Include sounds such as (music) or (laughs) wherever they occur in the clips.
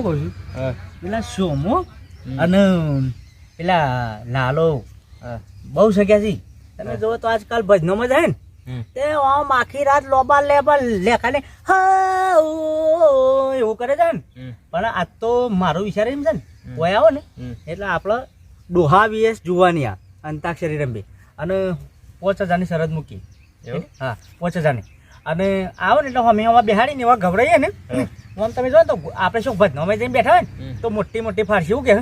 હું કહું છું. પેલા સોમો અને પેલા લાલો. બહુ શક્યા છે. તમે જોવો તો આજકાલ ભજનોમાં જાય ને. તે આમ આખી રાત લોબા લેબા લેખા ને એવું કરે છે ને. પણ આ તો મારો વિચાર એમ છે ને. કોઈ આવો ને. એટલે આપણે ડોહા વીએસ જુવાની આ અંતાક્ષરી રમવી. અને પોચ હજારની શરત મૂકી? હા પોચ હજારની. અને આવો ને એટલે અમે આવા બિહાડીને એવા ગભરાઈએ ને. આમ તમે જો તો આપણે શું ભજનોમાં જઈને બેઠા હોય ને તો મોટી મોટી ફારસી શું કે?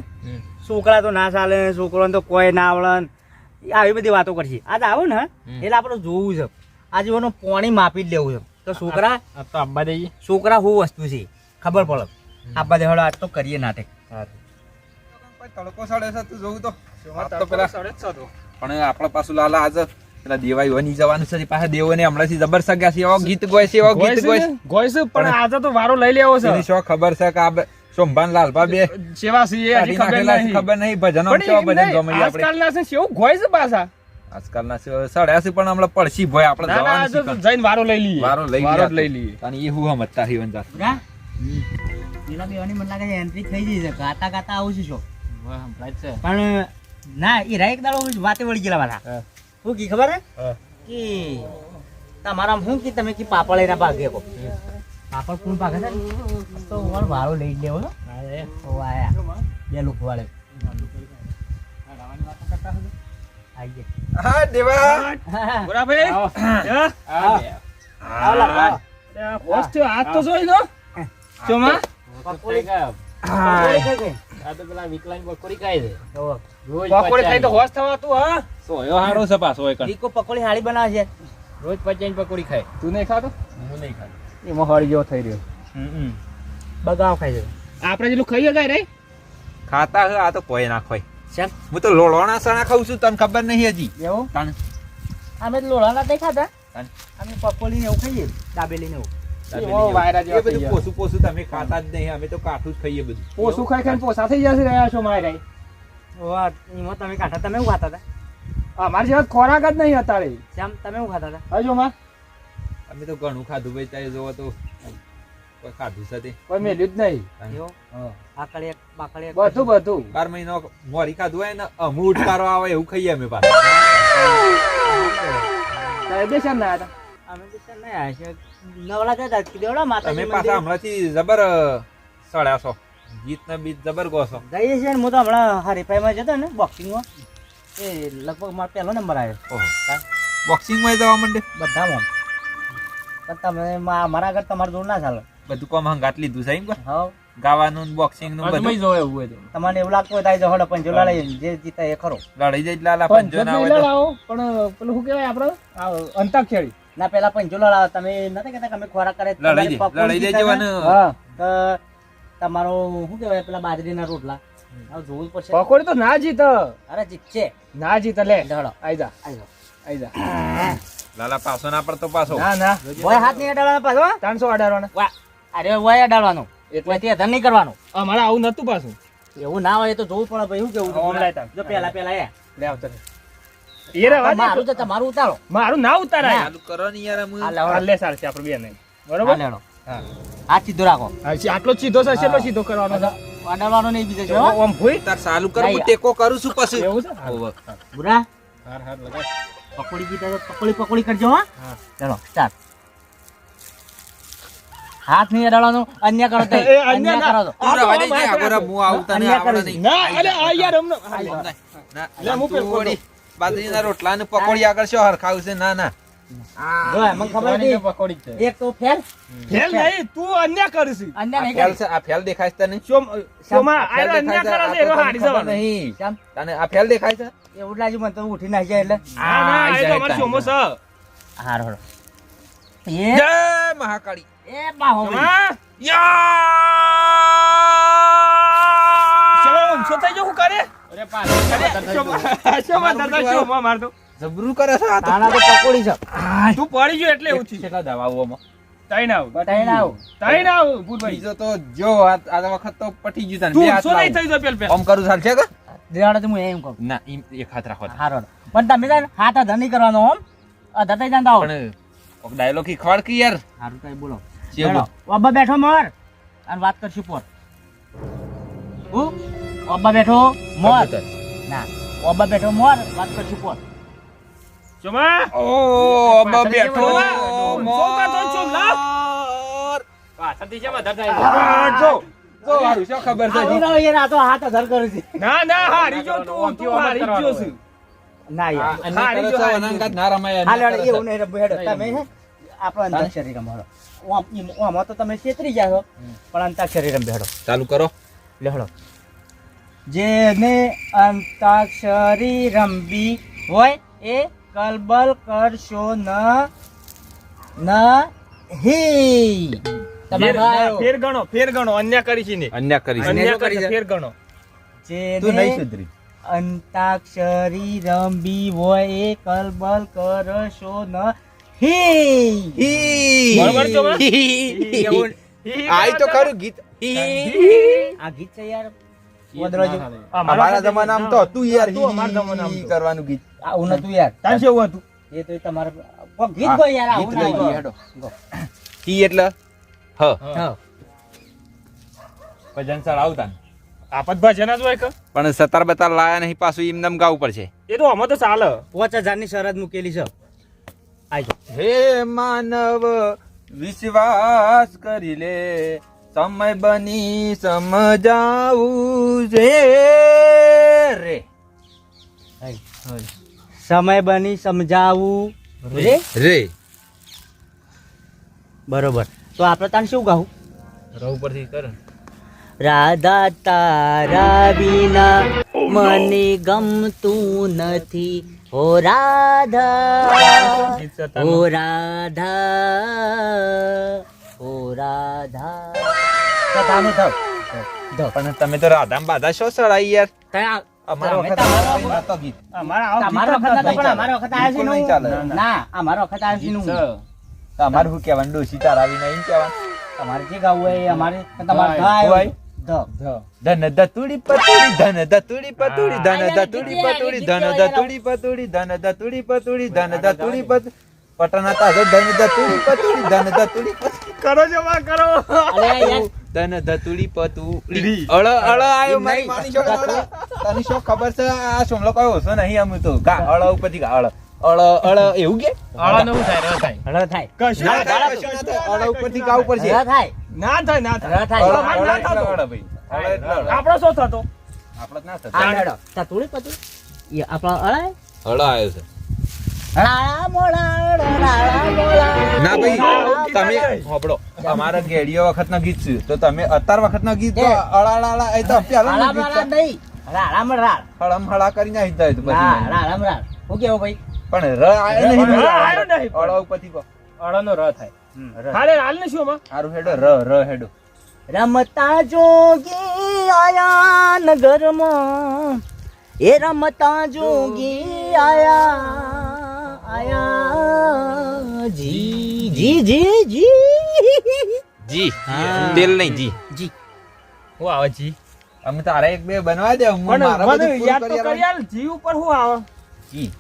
છોકરા તો ના ચાલે છોકરાને તો કોઈ ના આવડે આવી બધી વાતો કરશે. આજ આવો ને એટલે આપણે જોવું છે. આજે એનું પાણી માપી જ લેવું છે. તો છોકરા આ તો આંબા દઈએ. છોકરા શું વસ્તુ છે? ખબર પડે. આપવા દેવાડો આજ તો કરીએ નાટક. તડકો સડે છે તું જોવું તો. આ પણ આપણે પાછું લાલા આજે પેલા દેવાઈ વની જવાનું છે પાસે દેવોને હમણાંથી જબર સગ્યા છે એવો ગીત ગોય છે એવો ગીત ગોય છે પણ પણ આજે તો વારો લઈ લેવો છે. શું ખબર છે કે આ સોમભાન લાલભા બે? સેવા છે એ ખબર નહીં. ખબર નહીં ભજનો કેવા ભજન ગમે આપણે? આજકાલના છે સેવું ગોઈસ પાછા. આજકાલના સડ્યા છે પણ હમણાં પડશી ભાઈ આપણે જવાનું જઈને વારો લઈ લઈએ. વારો લઈ વારો લઈ લઈએ. અને એ હું સમજતા રહી વંજા પેલા બેવાની મને લાગે છે એન્ટ્રી થઈ જઈ છે ગાતા ગાતા આવું છું પણ ના એ રાઈક દાડો વાતે વળી ગયેલા મારા હા. શું કી ખબર હે. કે. તમારા હું કી? તમે કી પાપડ એના ભાગે કો પાપડ કોણ ભાગે છે? તો ઓર વાળો લઈ લેવો લેવો ઓ આયા. બે લોકો વાળે. આઈ ગયા. હા દેવા. હા, ભાઈ. હા? આ તો જોઈ લો. ચોમા. પકોડી. પકોડી ખાઈ તો હોશ થવા તું હા? સોયો હારો છે પાછો એક. દીકો પકોડી હાળી બનાવે છે રોજ પચાઈને પકોડી ખાય. તું નહીં ખાતો? હું નહીં ખાતો. એમાં હળી જેવો થઈ રહ્યો. હમ બગાવ ખાઈ છે આપણે જેટલું ખાઈએ ગાય રે? ખાતા હે આ તો કોઈ ના ખોય. શેમ હું તો લોળવાના સણા ખાઉં છું તને ખબર નહીં હજી. એવું? તાણ. અમે તો લોળાના નહીં ખાતા તાન. અમે પકોડી ને એવું ખાઈએ દાબેલી ને એવું. પોસું પોસું તમે ખાતા જ નહીં અમે તો કાઠું જ ખાઈએ બધું. પોસું ખાઈ ખાઈને પોસા થઈ જશે રહ્યા છો મારે. એમાં તમે ખાતા તમે ખાતા હતા? અમારી જેવા ખોરાક જ નહીં અત્યારે. શ્યામ તમે ખાતા હતા? હજુ માં. અમે તો ઘણું ખાધું ભાઈ તારે જોવો તો. કોઈ ખાધું છે કોઈ મેલ્યું જ નહીં. એક બાકડી એક બધું બધું. બાર મહિનો મોરી ખાધું હોય ને અમુ ઉઠકારો આવે એવું ખાઈએ અમે પાછા. તારે બે ના હતા. અમે તો છે ને આ જતા માતા તમે પાછા હમણાંથી જબર અ, સડ્યા ને બીત જબર ગો જઈએ છીએ હું તો હમણાં હરીફાઈમાં જતો ને બોક્સિંગમાં એ લગભગ મારો પહેલો નંબર આવ્યો. ઓહો. જવા માંડે? બધામાં. પણ તમે મારા આગળ તમારે જોર ના ચાલે. બધું કોમ હંગાત લીધું છે એમ કે? હા. ગાવાનું બોક્સિંગનું બધું? જોવે એવું હોય તો. તમને એવું લાગતું હોય તો હળો પંજો લડાઈ જે જીતે એ ખરો. લડાઈ જાય એટલે પંજો ના હોય પણ પેલું શું કહેવાય આપણે? અંતાક્ષરી. ના પેલા પંજો લડાવો તમે નથી કહેતા કે અમે ખોરાક કરે લડાઈ દે તમારી જવાનું હા. શું કહેવાય પેલા બાજરીના રોટલા. જોવું પડશે. પકોડી તો ના જીત. અરે જીતશે. ના જીત લે. ઢળો આઈ જા. આઈ જા. લાલા પાસો ના પડતો પાસો ના ના. ઓય હાથ નહીં અડાડવાનો પાછો હો. ત્રણસો અઢારવાના વાહ. અરે ઓય અડાડવાનો. એટલે? તે ધન નહીં કરવાનું. અમારે આવું નતું પાછું. એવું ના હોય તો જોવું પડે ભાઈ શું કેવું જો પેલા પેલા એ. લે આવતો મારું તો તમારું ઉતારો. મારું ના ઉતારાય. ચાલુ કરો ને યાર અમે આ આ લેવડો લે સાર છે આપણે બે બરોબર? લેવડો હા. હાથ સીધો રાખો. આટલો સીધો છે કેટલો સીધો કરવાનો છે. અડાડવાનો નહીં બીજો છે હો. ભૂઈ. તાર ચાલુ કર હું ટેકો કરું છું પછી. એવું છે? બુરા. હાર હાર લગાય પકોડી જીતે પકોડી પકોડી કરજો હા. હા. સ્ટાર્ટ હાથ નહીં અડાડવાનો અન્ય કરો તો. (laughs) અન્ય અન્ય કરો તો. તું રવા દે આગળ હું આવું તને આવડે નહીં. ના અરે આ યાર અમને ના, ના, લે, હું તું પેલો વળી બાજરીના રોટલા ને પકોડી આગળ શું હરખાવું છે? ના ના. જો મને ખબર હતી પકોડી છે? એક તો ફેલ. ફેલ નહીં તું અન્ય કરશી. અન્ય આ નહીં ફેલ કરી છે આ ફેલ દેખાય છે તને? શોમ શોમા આ ફેલ આ અન્ય દેખાય કરે છે, છે આ એનો તો તને હારી ખબર જવાનો. નહીં. શ્યામ, તને આ ફેલ દેખાય છે? એવું લાગ્યું મને ઉઠી નાખી એટલે. ના ના એ તો જાય અમારો તાન. શોમો છે. હાર હળો એ જય મહાકાળી. થઈ ગયો, કરે? જબરું કરે છે આ તો. પકોડી છે. તું પડી ગયો એટલે એવું થયું. કેટલા દવાઓમાં તાઈ ના આવું. બટાઈને આવું. તાઈ ભૂતભાઈ. બીજો તો જો આ આ વખત તો પટી ગયું તને તું બે નહીં થઈ જાય પેલ પેલ. આમ કરું ચાલશે કે દેવાડો તો હું એમ કહું. ના એમ એક હાથ રાખો હારો પણ તમે છે હાથ નહીં કરવાનો ઓમ. અધર થઈ જાણતા પણ કોક ડાયલોગ ખીખવાડ કે યાર? હારું કઈ બોલો. બેઠો બેઠો મર. અને વાત કરશું પોર. હું? ઓબા બેઠો મોર. ના ઓબા બેઠો મોર વાત કરશું કોણ? ચોમા? ઓ ઓબા બેઠો સોકા તો છો, લાવ. મોર. પાછળથી ધર થાય? જો. જો હારું શું ખબર છે? આ યાર, તો હાથ ધર કરે છે. ના ના હારી જો તું તું હારી જ ગયો છું. ના યાર. હારી જો, કરો છો, હારી અનંગાત ના રમાય હાલ એવું નહીં રમવું, તમે હે, આપણો અંતાક્ષરી રમો, હેડો. ઓમ- ઈમ- તો તમે છેતરી જાઓ પણ અંતાક્ષરી રમ બેડો ચાલુ કરો. લે, હેડો. જેને અંતાક્ષરી રમવી હોય એ કલબલ કરશો ન નહીં. ફેર- ફેર ગણો ફેર ગણો અન્ય કરી છે ને. અન્ય કરી છે. અન્ય કરી કરી છે. ફેર ગણો જેને અંતાક્ષરી રમવી હોય એ કલબલ કરશો? એવું આઈ તો ખરું ગીત. આ ગીત છે યાર. અમારા જમાનામાં તો હતું યાર હતું હી કરવાનું ગીત. આવું નતું યાર. તાન કેવું હતું? એ તો તમારે ગીત ગો યાર આવું ના હેડો. હી એટલે? હ. ભજન ચડાવતા ને. આપત ભજન જ હોય કે? પણ સતાર બતાર લાયા નહીં પાછું એમનેમ ગાવું પડશે. એ તો અમે તો ચાલે. પાંચ હજારની શરત મૂકેલી છે. આજો હે માનવ વિશ્વાસ કરી લે. સમય બની સમજાવું છે રે. સમય બની સમજાવું રે? રે. બરોબર. તો આપણે તને શું ગાવું? રહું પરથી કર. રાધા તારા વિના મને ગમતું નથી. હો રાધા ઓ રાધા. ઓ રાધા થાવ. પણ તમે તો રાધામ બાધા શો સડાઈ યાર ત્યાં અમારા વખત તમારા ગીત. અમારા આવા વખત જ પણ નથી. વખત આવ્યા છે નું. ના અમારા વખત આવ્યા છે નું. છે. તમારે શું કહેવાનું ડોશી તારાવી નહીં કહેવાનું તમારે જે ગાવું હોય એ અમારે તમારે ગાય ધ. ધન ધતુડી પતુડી ધન ધતુડી પતુડી ધન હા. ધતુડી પતુડી ધન ધતુડી પતુડી ધન ધતુડી પતુડી ધન ધતુડી પતુડી પટના તાજો ધન ધતુડી પતુડી ધન ધતુડી કરો જમા કરો. અરે ધન ધતુડી પતુડી અળ અળ આયો મારી. અળ. તને શું ખબર છે આ સોમલો કયો ઓછો નહીં આમ તો ગા અળ ઉપરથી ગા અળ. અળ અળ એવું કે? અળ નવું થાય ર થાય. અળ થાય. કશું ના ના થાય. થાય, ના થાય. અળ ઉપરથી ગા ઉપર છે. હળ થાય. ના થાય ના થાય. ર થાય. અળ ના એટલે અળ ભાઈ. અળ અળ. આપણો શું થતો? આપણો ના થતો. આ હેડો. તતુડી પતુડી એ આપણા અળ અળ આયો છે. ના ભાઈ તમે. હોબળો અમારા ગેડીઓ વખત ના ગીત છે. તો તમે અત્યાર વખત ના ગીત. અળાળાળા એ તો પેલા ના ગીત નહીં. રાળ હળમ હળા કરી ના જાય તો પછી રાળા રાળ હું કેવો ભાઈ? પણ ર આયો નહીં. ર આયો નહીં. અળો ઉપરથી કહો. અળાનો ર થાય. હાલે હાલ ને શું માં હારું હેડો ર ર હેડો. રમતા જોગી આયા નગરમાં. એ રમતા જોગી આયા આયા જી જી જી જી જી તેલ નહીં જી જી હું આવે જી. અમે તારા એક બે બનવા દે હું પણ મારા મને યાદ તો કરી કરી આલ. જી ઉપર શું આવે. જી.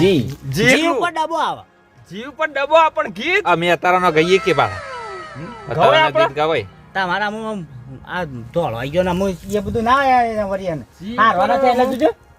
જી. જી. ઉપર ડબો આવે. જી ઉપર ડબ્બો આ ગીત? અમે અત્યારનો ગઈએ કે બાળા? ગવાય અત્યારનો ગીત ગવાય? તમારા આ ગયો ને એ બધું ના આયા વરિયન. હારવાના છે એટલે જોજો જી ઉપર શું આવે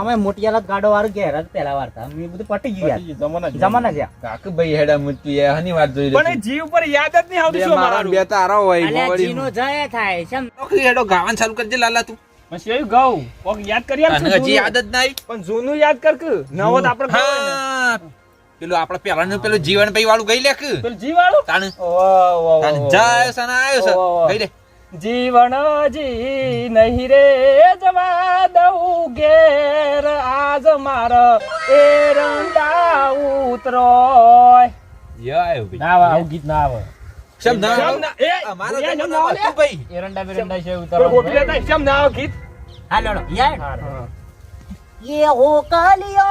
અમે મોટિયાલા ગાડો વાર ઘેર જ પેલા વાર્તા. અમે બધું પટી ગયું. જમાના જમાના ગયા કાકુ ભાઈ હેડા મૃત્યુ એ હની વાત જોઈ પણ એ જી ઉપર યાદ જ નહીં આવતું શું મારા બે તારા હોય અલ્યા જીનો જય થાય સમ નોકરી હેડો ગાવાનું ચાલુ કરજે લાલા તું. પછી એવું ગાઉં કોક યાદ કરી આલ હજી યાદ જ નહીં? પણ જૂનું યાદ કર કે નવો તો આપણે ગાવું હોય ને. પેલું પેલું જીવન ભાઈ વાળું ગઈ લે કે? પેલું જી તાણ. જય સના આવ્યો ગઈ દે જીવન જી નહીં રે જવા દઉં ઘેર આજ માર એરંડા ઉતરોય ય આવ્યો ભાઈ ના આવે આવું ગીત ના આવે શેમ ના શેમ આવ્યો? ના- એ, અમારા ભૂયા શેમ જમાનામાં ના આવે? હતું ભાઈ એરંડા બેરંડા છે ઉતારવાનું. ગોપી લેતા કેમ ના આવે ગીત હા લડો યાર હા. ये हो कालिया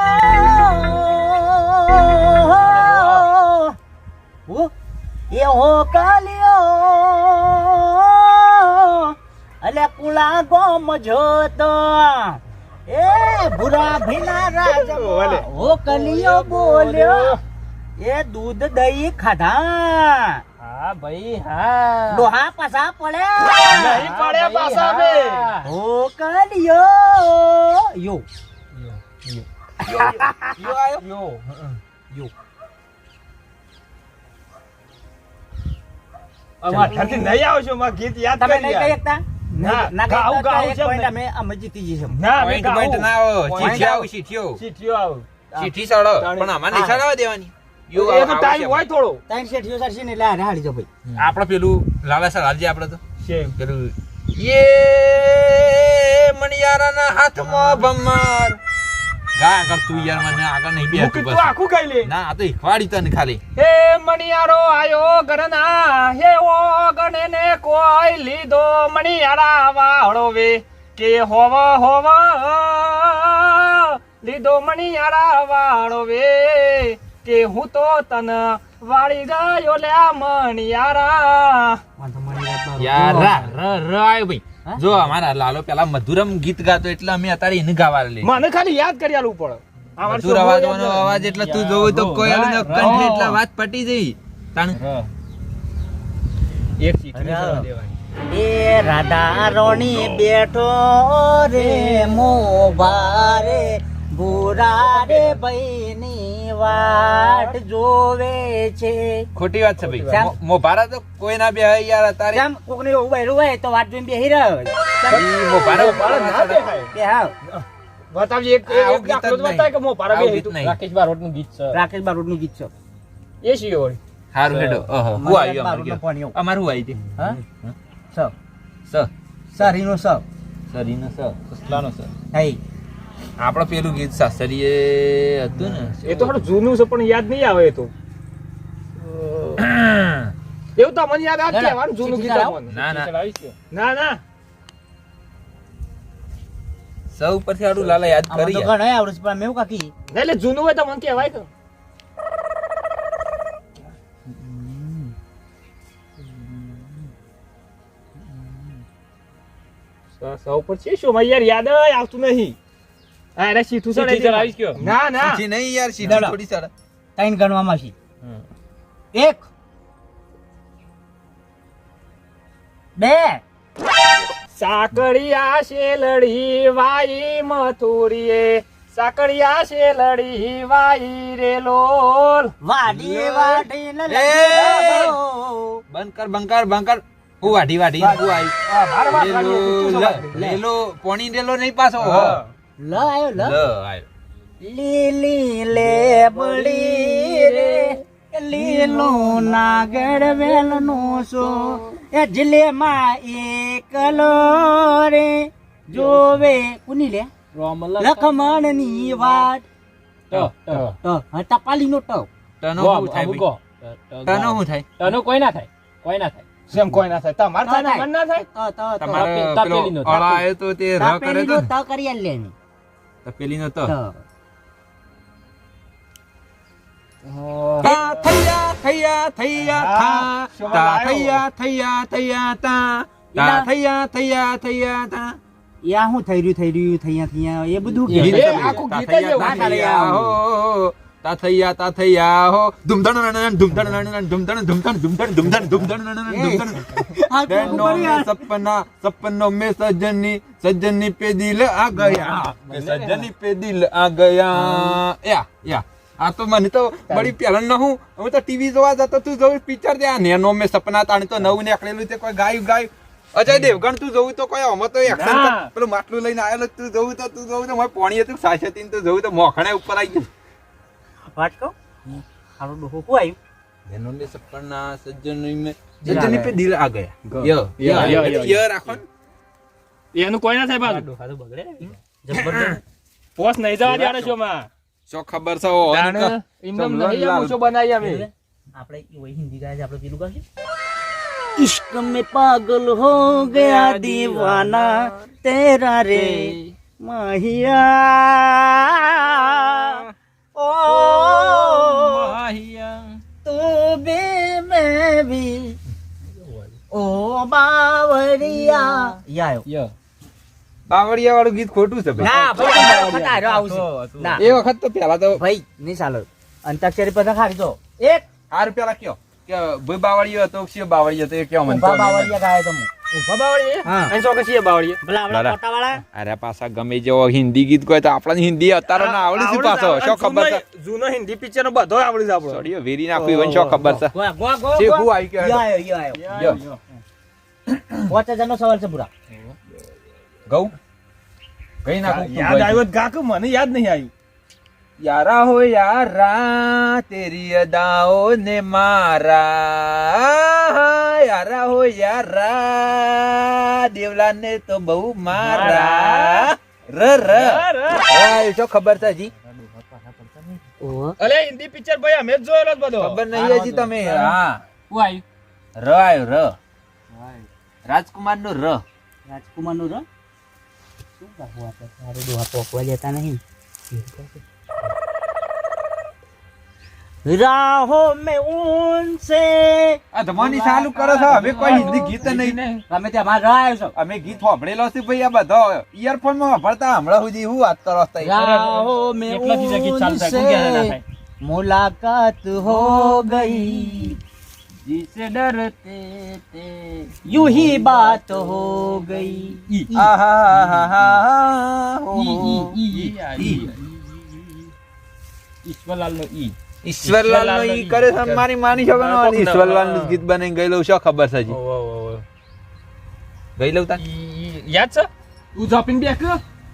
वो ये हो कालिया અલે કુળા ગોમ જોતો એ ભૂરા ભીના. રાજા હો કલિયો બોલ્યો. એ દૂધ દહીં ખાધા. હા હા ભાઈ હા. ડોહા પાસા પડે. નહીં પડે પાસા બે. ઓ કલિયો. યો. યો આયો. યો યો. અમાર ઘરથી નહીં આવશો માં ગીત યાદ તમે નહીં કહી શકતા? ના, શકતા ગાવું છે અમે અમે જીતી જઈશું ના પોઈન્ટ પોઈન્ટ ના આવો ચીઠી આવો. આવો ચીઠીઓ ચીઠીઓ આવો. ચીઠી સળો પણ આમાં નહીં હા. દેવાની. એ તો ટાઈમ હોય થોડો. ત્રણ શેઠીઓ સરસી ને એટલે હારે હારી ભાઈ. આપણે પેલું લાલા સર હાલજી આપણે તો. સેમ પેલું યે મણિયારાના હાથમાં ભમર ગા આગળ તું યાર મને આગળ નહીં બે મૂકી તું આખું ગાઈ લે ના આ તો ઈખવાડી તને ખાલી હે મણિયારો આયો ગરના હે ઓ ગણે ને કોઈ લીધો મણિયારા વાળો વે કે હોવ હોવ લીધો મણિયારા વાળો વે કે હું તો તન વાળી ગયો લ્યા મણિયારા યાર ર ર આયો ભાઈ? જો અમારા લાલો પેલા મધુરમ ગીત ગાતો એટલે અમે અત્યારે એને ગાવા લે મને ખાલી યાદ કરી આલવું પડે. મધુર શું અવાજવાનો અવાજ એટલે તું જોવું તો કોયલ નો કંઠ એટલે વાત પટી જઈ. તાણ એક દેવાની. એ રાધા રોણી બેઠો રે મોભા રે ભૂરા રે ભાઈની વાટ જોવે છે. ખોટી વાત છે ભાઈ. મોભારા તો કોઈ ના બે યાર અત્યારે કેમ કોક ને એવું બહેરું હોય તો વાત જોઈને બેહી રહ્યો મોભારા મોભારા ના દેખાય. બે હા બતાવજે એક એક ગીત દાખલો બતાય કે આવું બે ગીત રાકેશ નહીં. રાકેશ બારોટનું ગીત છે. રાકેશ બારોટનું ગીત છે. એ વળી. હારું હેડો. ઓહો હું આવ્યો અમારું અમારું આવી હતી હા? સ. સ. સરીનો સ. સરીનો સ. સસલાનો સ. હઈ આપણે પેલું ગીત સાસરીએ હતું ને? એ તો થોડું જૂનું છે પણ યાદ નહીં આવે એ તો. એવું તો મને યાદ આવે ના. જૂનું ગીત ના, ના. ના ના. સૌ પરથી આડું લાલા યાદ કરી તો ઘણા આવડે છે પણ મેં કાકી? ના, એટલે જૂનું હોય તો મને કહેવાય તો. સૌ પર છે શું? યાર યાદ આવતું નહીં. હા ચીઠી ચડાવી ચડાવીશ કયો? ના ના. સીધી નહીં યાર સીધી થોડી સાડા ત્રણ ગણવામાં છે. એક બે. સાકરિયા શેલડી વાઈ મથુરીએ. સાકરિયા શેલડી વાઈ રે લોલ. વાડી વાડી ને બંકર બંકર બંકર હું વાઢી વાઢી હું આવી. લેલો પોણી લેલો નહીં પાછો. હા. લ આવ્યો લ આવ્યો લીલી લેબડી રે લીલો નાગર વેલ નો સો એ જિલ્લે માં એકલો રે. જોવે કુની લે? લખમણની વાત. ટપાલી નો ટ ટનો શું થાય ટનો તનો શું થાય? ટનો કોઈ ના થાય. કોઈ ના થાય. જેમ કોઈ ના થાય. તમારે ના થાય. મને ના થાય? ત ત ત તમારે પેલો તાપેલીનો, અળા તો તે ર કરે તો નો. ત કરી લે ની તપેલીનો તો ત તા થૈયા થૈયા થૈયા થા શું તા આવ્યો? થૈયા થૈયા થૈયા તા તા એના- થૈયા થૈયા થૈયા તા યા શું થઈ રહ્યું થઈ રહ્યું થૈયા થૈયા એ બધું એ કે આખું ગીત જ એવું તા છે. થૈયા હો તા થૈયા તા થૈયા હો ધૂમધણ નણન ધૂમધણ નણન ધૂમધણ ધૂમધણ ધૂમધણ ધૂમધણ ધૂમધણ નણન ધૂમધણ આ બહેનો કોકું में સજ્જનની પેદિલ આ ગયા. સજ્જનની પેદિલ આ ગયા. યા યા. આ તો મને તો બળી પેલન ન હું. હવે તો ટીવી જોવા જતો તું જોયું પિક્ચર દે આ નેનો મેં સપના તાણ તો નવું નીકળેલું તે કોઈ ગાયું ગાયું. અજય દેવગણ તું જોવું તો કોઈ અમે તો એક્શન પેલું માટલું લઈને આવેલો તું જોવું તો તું જોવું તો. મારે પોણી હતું સાસેતી તો જોવું તો. મોખણે ઉપર આવી ગયું. વાત કહું? હારો ડોહો હું આવ્યું નેનો મેં સપના સજ્જન મેં સજ્જનની પે દિલ આ ગયા. ય ય ય રાખો એનું કોઈ ના સાહેબ આ બગડે. (laughs) પોસ નહીં જવા દે આને શોમાં. શો ખબર છે ઓ ઇમમ નહીં આ મૂછો બનાવી આવે આપણે ઓય હિન્દી ગાય છે આપણે પેલું ગાશે इश्क में पागल हो गया दीवाना तेरा रे माहिया બાવરિયા યાયો યો. બાવળિયા વાળું ગીત ખોટું છે ના ભાઈ તારો આવશે ના. એ વખત તો પેલા તો ભાઈ નહીં ચાલો. અંતાક્ષરી પર ખાડી દો. એક. હાર પેલા કયો. કે ભાઈ બાવળિયો હતો ના. પાંચ હજારનો સવાલ છે પૂરા. ગૌ કઈ નાખું યાદ? આવ્યો ગાકુ મને યાદ નહીં આવ્યું. યારા હો યારા તેરી અદાઓ ને મારા. યારા હો યારા દેવલા ને તો બહુ મારા. ર ર. એ ખબર છે જી અલે હિન્દી પિક્ચર ભાઈ અમે જ જોયેલો જ બધો. ખબર નહીં હજી તમે હા. ર આવ્યો ર. રાજકુમાર નો ર. રાજકુમારનું ર? શું કહું આપણે? તારે ડોહા પોકવા દેતા નહીં. રાહો મેં ઉનસે આ ધમાની ચાલુ કરો છો. હવે કોઈ હિન્દી ગીત નહીં. ગમે ત્યાં ર આવ્યો છો. અમે ગીત સાંભળેલો છે ભાઈ આ બધો. ઇયરફોનમાં સાંભળતા હમણાં સુધી હું વાત કરો છો. રાહો મેં એટલાથી જ ગીત ચાલુ થાય, કોઈ ક્યારે ના થાય. ઉનસે મુલાકાત હો ગઈ. जिसे डरते थे यूं ही बात हो गई આહાહાહા, હો, ઈ, ઈ, હો. ઈ, ઈ. ઈશ્વરલાલ નો ઈ ઈશ્વરલાલ નો ઈ કરે છે મારી માની શકો હા, કોક ના- ઈશ્વરલાલ નું ગીત બનાવી ગયેલું શું ખબર છે જી ઓ, ઓ, ઓ, ઓ. ગયેલું તાર ઈ- ઈ- યાદ છે તું જપીને બેક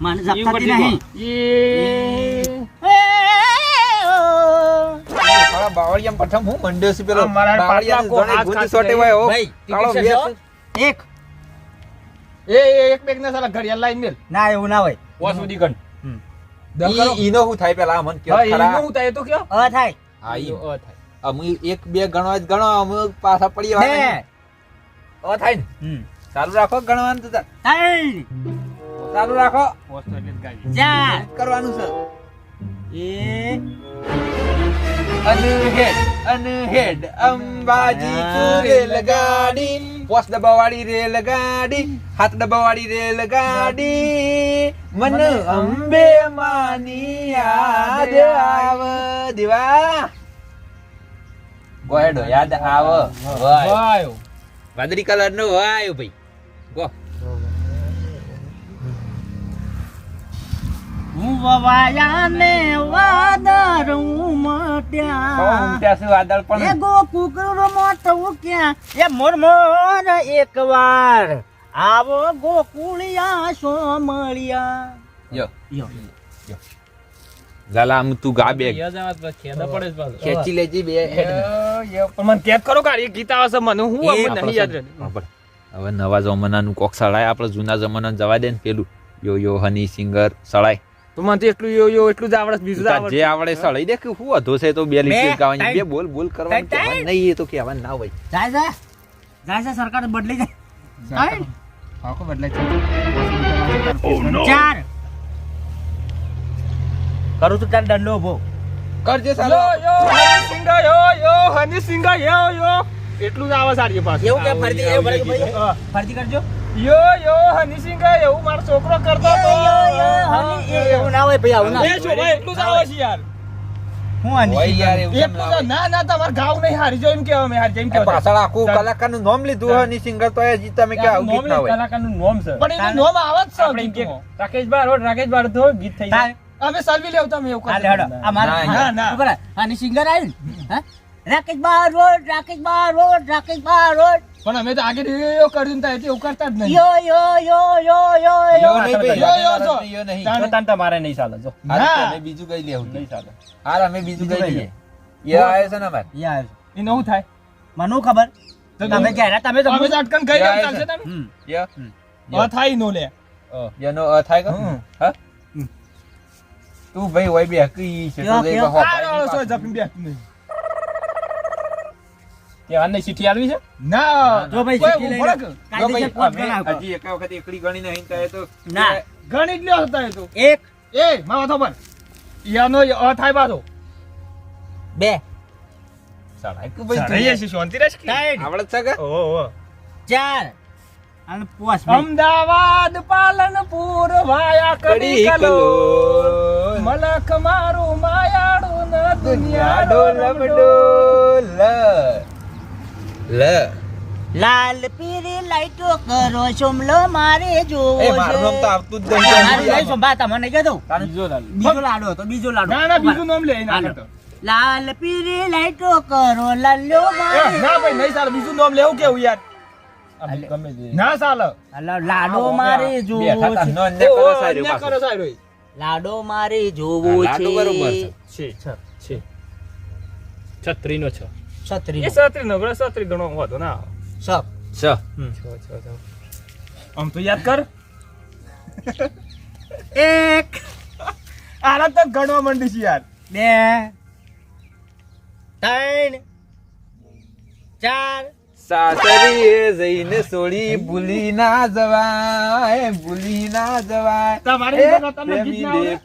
મને જપતાતી નહીં ઈ સાલા હું મંડ્યો છું પેલો જોડે હાથ ગુંદ સોટે. હોય, હો. કાળો ટિકિટ એક. એ એ એક બેગ ને સાલા ઘડિયાળ લાઈન મેલ. ના એવું ના હોય. ઓ સુધી ગણ ઈનો હું થાય પેલા મન કે. એનું હું થાય તો કયો? અ થાય. હા, ઈ. અ થાય. અમે એક બે ગણવા જ ગણો અમે પાછા પડી બે. જવાના. ઓ થાય ને. હમ. ચાલુ રાખો ગણવાનું તો. ચાલુ રાખો. કરવાનું છે. એ અનહેડ અનહેડ અંબાજી રેલગાડી પોસ દબાવાળી રેલગાડી હાથ દબાવાળી રેલગાડી. મન અંબે માની યાદ આવ દેવા. ગોહેડો યાદ આવ. વાયો. વાદળી કલર નો વાયો ભાઈ. ગો. વવાયા ને વાદર ઉમટ્યા ઉમટ્યા વાદળ પણ ગો કુકરો મોટો ક્યાં? એ મોર મોર એક આવો ગોકુળિયા સો મળ્યા યો. યો. લાલા આમ તું ગા બે યાદ આવે તો ખેદા પડે જ પાછો. ખેંચી લેજી બે. હેડ યો, યો. પણ મને કેદ કરો કાઢી ગીત આવે છે મને. હું નહીં યાદ રહે. હવે નવા જમાનાનું કોક સળાય આપણે જૂના જમાનાનું જવા દે ને પેલું. યો યો હની સિંગર સળાય. તો મને તો એટલું યો યો એટલું જ આવડે બીજું તો જે આવડે સળાઈ દે કે હું અધો છે તો બે લીટી ગાવાની બે બોલ બોલ કરવાનું કહેવાનું નહીં એ તો કહેવાનું ના હોય. જાય જાય જાય જાય સરકાર બદલી જાય આખો બદલાય છે. ચાર. કરું તું તાર દંડો ઊભો. કરજે યો યો હની સિંગા યો યો હની સિંગા યો યો. એટલું જ આવે એવું કે ફરતી હા. ફરતી કરજો. યો યો હની સિંગા એવું મારો છોકરો કરતો હતો એવું ના હોય ભાઈ આવું ના એ શું ભાઈ એટલું આવે છે યાર. હું હની હોય યાર એવું કેમ એટલું ના જ હોય? ના ના તમારે ગાવ નહીં હારી જો એમ કેવા મેં હારી જો એમ એ કહેવાય. પાછળ આખું કલાકારનું નામ લીધું હની સિંગર તો. એ બા રોડ. રાકેશ રાકેશ તો હા, હે? ને? હા? રાકેશ રાકેશ રાકેશ બારોટ પણ અમે તો આગળ યો યો કર્યું તો એટલે ઉકરતા જ નહીં. યો યો યો યો યો યો. યો નહીં યો, યો, જો. યો નહીં. તાણ- તાણ તમારે નહીં ચાલે જો. અમે બીજું કઈ લેવું નહીં ચાલે. હાલ અમે બીજું કઈ લઈએ. યો આવે છે ને અમારે? ઈ એ નવું થાય? મને ખબર? તો તમે ક્યારે તમે તો અમે તો અટકન કઈ યો ચાલશે તમે. યો? હા થાય નો લે. યનો અ થાય કે હા? તું ભાઈ હોય બે હકી છે તો જઈ પાસે. જપીને બેઠું નહીં. કેવા નહીં ચીઠી આલવી છે? ના. જો ભાઈ કોઈ ચીઠી લઈને કાયદેસર. હજી એક વખત એકડી ગણી નહીં થાય તો ના. ગણિત લ્યો હતા એ તો. એક. એ માવા તો પણ. યાનો અ થાય પાછો. બે. સળાય એક ભાઈ રહીએ છે શાંતિ રાખ. આવડત છે કે? ઓ. ચાર. અને પોસ અમદાવાદ પાલનપુર વાયા કડી કલો મલક મારું માયાડું ન દુનિયા દુનિયા ડોલમ ડોલ લ. લાલ પીરી લાઈટો કરો સોમલો મારે જોવો એ મારું નામ તો આવતું જ મારું નહીં નહીં સોંભા તમને નહીં કહેતો? બીજો લાડો બીજો લાડો હતો બીજો લાડો. ના ના બીજું નામ લે ના. લાલ પીરી લાઈટો કરો લલ્લો મારે ના ભાઈ નહીં સાલ બીજું નામ લેવું કેવું યાર? તે. ના સાલ હાલો, લાડો મારે જોવો બેઠા તા, છે. નો લાડો મારે જોવો હા, લાડો બરોબર છે. છે. છે છે. છ. ગણવા માંડી છે યાર બે ચાર સાસરીએ જઈને સોળી ભૂલી ના જવાય ભૂલી ના જવાય તમારે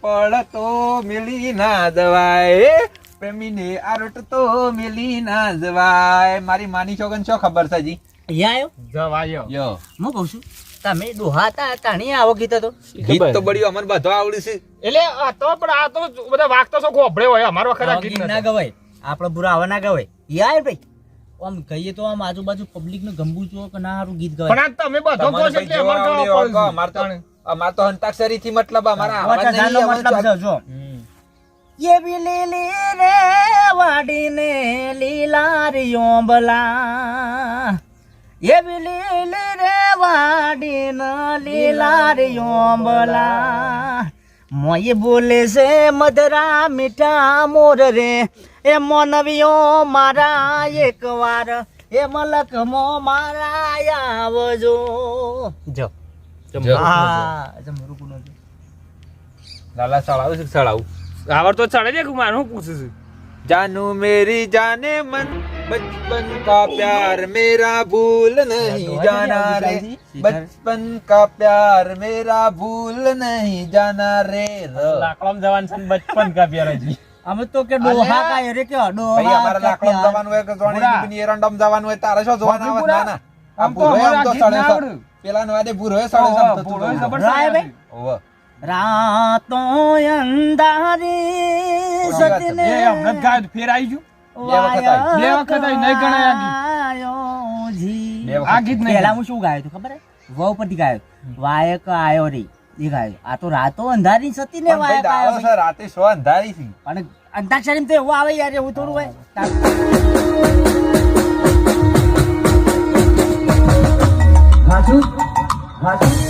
પડતો મિલી ના જવાય એ, આ આરોટ તો મિલી ના જવાય. મારી માની છોકન છો ખબર છે જી અહીંયા આવ્યો? જવાયો યો. હું કહું છું તમે દુહાતા તાણી આવો ગીત તો. ગીત તો બડી અમને બધો આવડી છે. એટલે આ તો પણ આ તો બધા વાગતો છો ગોભળે હોય અમારો વખત આ ગીત ના ગવાય આપણે બુરા આવા ના ગવાય. યાર ભાઈ? આમ કહીએ તો આમ આજુબાજુ પબ્લિકનું ગંભુ જો કે ના સારું ગીત પણ ગવાય આ તમે બધો કહો છો એટલે અમારે તો. અમાર તો હંતાક્ષરી થી મતલબ અમારા પાંચ નહીં, મતલબ જો એવી લીલી રે વાડીને લીલારી ઓંબલા એવી લીલી રે વાડીને લીલારી ઓંબલા મોય બોલે છે મધરા મીઠા મોર રે એ મનવીઓ મારા એકવાર એ મલક મો મારા આવજો જો જમરૂ કુનો લાલા સળાવું સળાવું આવડ તો ચડે ને કુમાર હું પૂછું છું जानू मेरी जाने मन बचपन का प्यार मेरा भूल नहीं जाना रे बचपन का प्यार मेरा भूल नहीं जाना रे લાકડામાં જવાન છે ને બચપન કા પ્યારાજી અમે તો કે ડોહા કાય રે કે ડોહા ભાઈ અમારે કે લાકડમ પ્યાર. જવાનું હોય કે જોણી બુરા. નીકળી એરંડમ જવાનું હોય તારે શું જોવાના આવે બુરા. ના ના આ આમ તો ભૂરો આમ તો અમારા ગીત સળે ના સળ. આવડે. પેલા નો વાદે ભૂરો સળે સળ થતું ભૂલો હતું. જબર રાય સાહેબ. ભાઈ? હોવે. રાતો અંધારી સતને એ હમણાં જ ફેર આવી ગયું. બે વખત આવી. બે વખત આવી, નહીં ગણાય આ ગીત. વાયો જી. આ ગીત નહીં પહેલા હું શું ગાયો ખબર હે? વહુ પરથી ગાયો. વાયક આયો રે એ ગાયો. આ તો રાતો અંધારી સતી ને વાયક આયો છે. રાતે સો અંધારી થી અને અંતાક્ષરી તો એવું આવે યાર એવું થોડું હોય. હાચું?